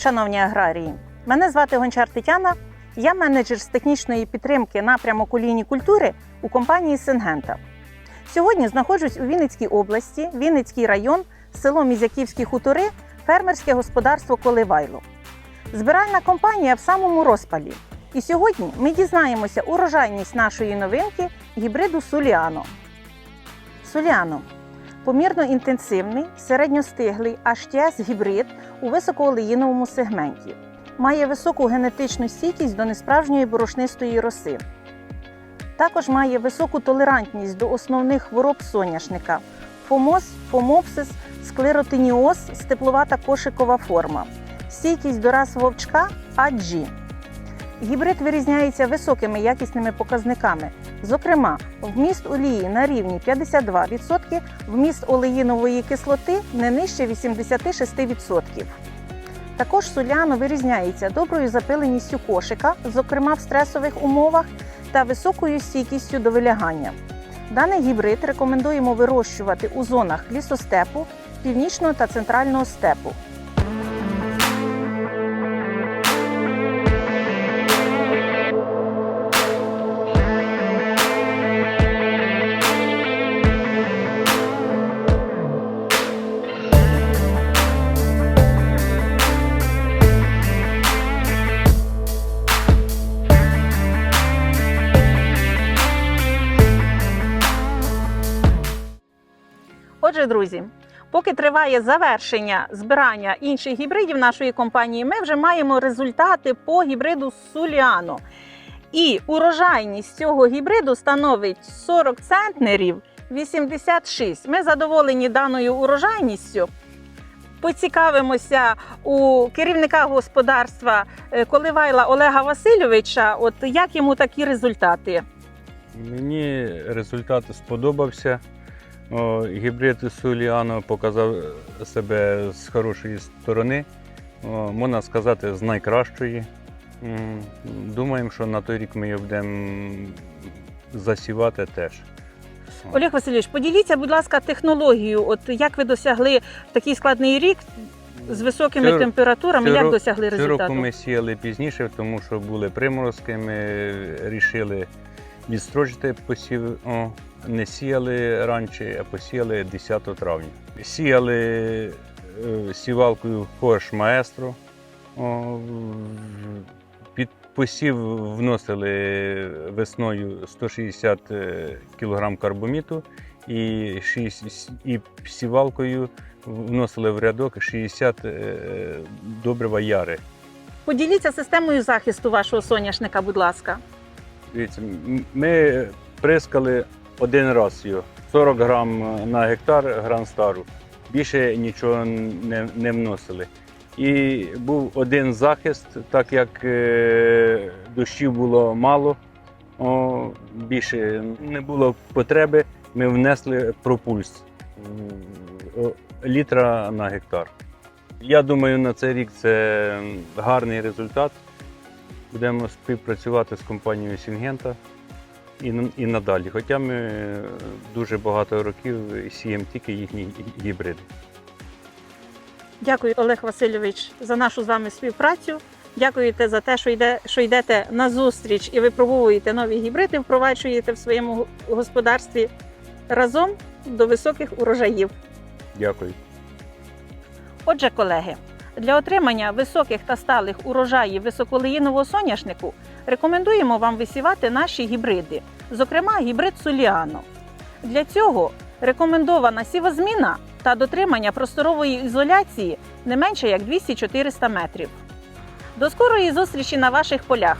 Шановні аграрії! Мене звати Гончар Тетяна. Я менеджер з технічної підтримки напрямок олійні культури у компанії Сингента. Сьогодні знаходжусь у Вінницькій області, Вінницький район, село Мізяківські хутори, фермерське господарство Коливайло. Збиральна компанія в самому розпалі. І сьогодні ми дізнаємося урожайність нашої новинки гібриду Суліано. Суліано помірно інтенсивний, середньостиглий HTS гібрид у високоолеїновому сегменті. Має високу генетичну стійкість до несправжньої борошнистої роси. Також має високу толерантність до основних хвороб соняшника фомоз, фомопсис, склеротиніоз, степловата кошикова форма, стійкість до рас вовчка AG. Гібрид вирізняється високими якісними показниками. Зокрема, вміст олії на рівні 52%, вміст олеїнової кислоти не нижче 86%. Також соляно вирізняється доброю запиленістю кошика, зокрема в стресових умовах, та високою стійкістю до вилягання. Даний гібрид рекомендуємо вирощувати у зонах лісостепу, північного та центрального степу. Отже, друзі, поки триває завершення збирання інших гібридів нашої компанії, ми вже маємо результати по гібриду Суліано. І урожайність цього гібриду становить 40 центнерів 86. Ми задоволені даною урожайністю. Поцікавимося у керівника господарства е, Коливайла Олега Васильовича, от як йому такі результати. Мені результат сподобався. О, гібрид Суліано показав себе з хорошої сторони, О, можна сказати, з найкращої. Думаємо, що на той рік ми його будемо засівати теж. Олег Васильович, поділіться, будь ласка, технологією. От як ви досягли такий складний рік з високими Цього- температурами, як досягли Цього року ми сіяли пізніше, тому що були приморозки. Ми вирішили відстрочити посів. О, не сіяли раніше, а посіяли 10 травня. Сіяли е, сівалкою Хорш Маестро. Під посів вносили весною 160 кг карбоміту і, 6, і сівалкою вносили в рядок 60 е, добрива яри. Поділіться системою захисту вашого соняшника, будь ласка. Дивіться, ми прискали один раз його 40 грам на гектар гран стару. Більше нічого не, не вносили. І був один захист, так як е, дощів було мало, о, більше не було потреби, ми внесли пропульс о, літра на гектар. Я думаю, на цей рік це гарний результат. Будемо співпрацювати з компанією Сінгента і, і надалі. Хоча ми е, дуже багато років сіємо тільки їхні гібриди. Дякую, Олег Васильович, за нашу з вами співпрацю. Дякуєте за те, що йде, що йдете на зустріч і випробовуєте нові гібриди, впроваджуєте в своєму господарстві разом до високих урожаїв. Дякую. Отже, колеги, для отримання високих та сталих урожаїв високолеїнового соняшнику рекомендуємо вам висівати наші гібриди, зокрема гібрид Суліано. Для цього рекомендована сівозміна та дотримання просторової ізоляції не менше як 200-400 метрів. До скорої зустрічі на ваших полях!